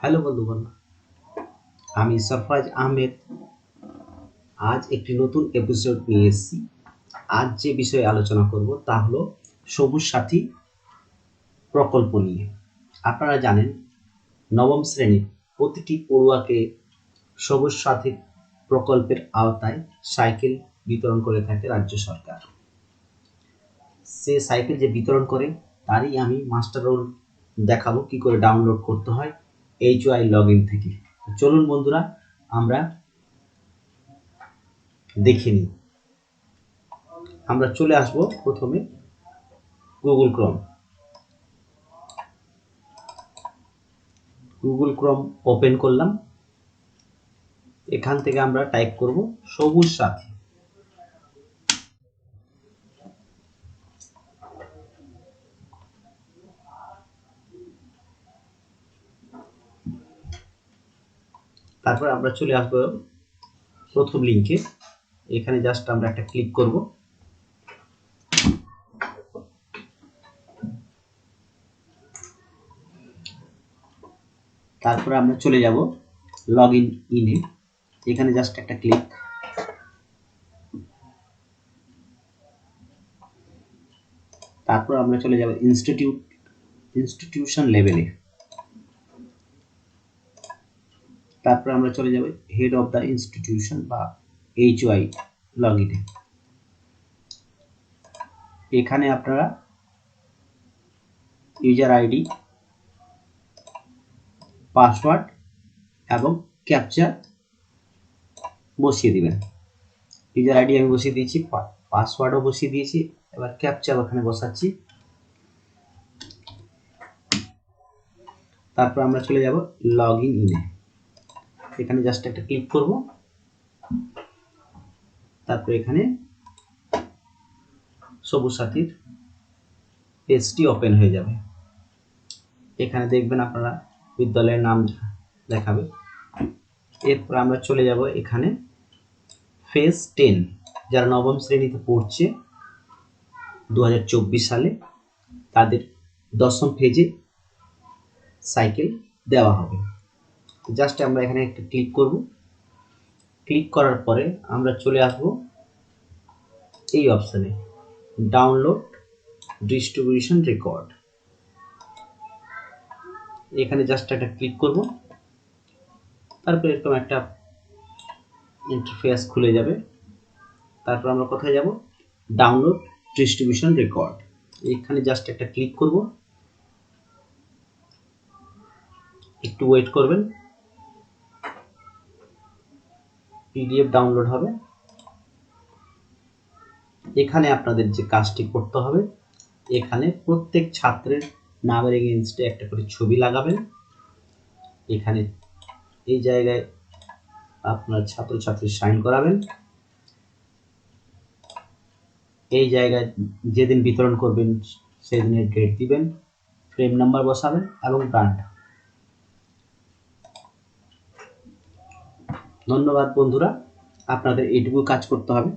Hello বন্ধুগণ, আমি সরফরাজ আহমেদ। আজ একটি নতুন এপিসোড নিয়ে এসেছি। আজ যে বিষয়ে আলোচনা করব তা হলো সবুজ সাথী প্রকল্প নিয়ে। আপনারা জানেন, নবম শ্রেণির প্রতিটি পড়ুয়াকে সবুজ সাথী প্রকল্পের আওতায় সাইকেল বিতরণ করে থাকে রাজ্য সরকার। সে সাইকেল যে বিতরণ করে, তারই আমি মাস্টার রোল দেখাবো, কি করে ডাউনলোড করতে হয় এইচ ওয়াই লগ ইন থেকে। চলুন বন্ধুরা, আমরা দেখে নিই। আমরা চলে আসব প্রথমে Google Chrome Google Chrome open করলাম। এখান থেকে আমরা টাইপ করব সবুজ সাথী। তারপর আমরা চলে আসব প্রথম লিঙ্কে। এখানে জাস্ট আমরা একটা ক্লিক করব। তারপরে আমরা চলে যাব লগ ইন ইনে এখানে জাস্ট একটা ক্লিক তারপর আমরা চলে যাব ইনস্টিটিউট ইনস্টিটিউশন লেভেলে তারপর আমরা চলে যাব হেড অফ দ্য ইনস্টিটিউশন বা এইচ ওয়াই লগ ইনে এখানে আপনারা ইউজার আইডি পাসওয়ার্ড এবং ক্যাপচার বসিয়ে দিবেন। ইউজার আইডি আমি বসিয়ে দিয়েছি পাসওয়ার্ডও বসিয়ে দিয়েছি, এবার ক্যাপচার ওখানে বসাচ্ছি। তারপর আমরা চলে যাব লগ ইন ইনে এখানে জাস্ট একটা ক্লিক করব। তারপর এখানে সবুজ সাথীর পেজটি ওপেন হয়ে যাবে। এখানে দেখবেন আপনারা বিদ্যালয়ের নাম দেখাবে। এরপর আমরা চলে যাব এখানে ফেজ টেন যারা নবম শ্রেণীতে পড়ছে দু হাজার চব্বিশ সালে, তাদের দশম ফেজে সাইকেল দেওয়া হবে। জাস্ট আমরা এখানে একটা ক্লিক করব। ক্লিক করার পরে আমরা চলে আসব এই অপশানে ডাউনলোড ডিস্ট্রিবিউশন রেকর্ড এখানে জাস্ট একটা ক্লিক করব। তারপর এরকম একটা ইন্টারফেস খুলে যাবে। তারপর আমরা কোথায় যাব? ডাউনলোড ডিস্ট্রিবিউশন রেকর্ড এখানে জাস্ট একটা ক্লিক করব। একটু ওয়েট করবেন। পিডিএফ ডাউনলোড হবে। এখানে আপনাদের যে কাজটি করতে হবে, এখানে প্রত্যেক ছাত্রের নামের এগেনস্টে একটা করে ছবি লাগাবেন। এখানে এই জায়গায় আপনার ছাত্রছাত্রী সাইন করাবেন। এই জায়গায় যেদিন বিতরণ করবেন, সেদিনের ডেট দিবেন ফ্রেম নাম্বার বসাবেন এবং ব্রান্ড ধন্যবাদ বন্ধুরা। আপনাদের এইটুকু কাজ করতে হবে।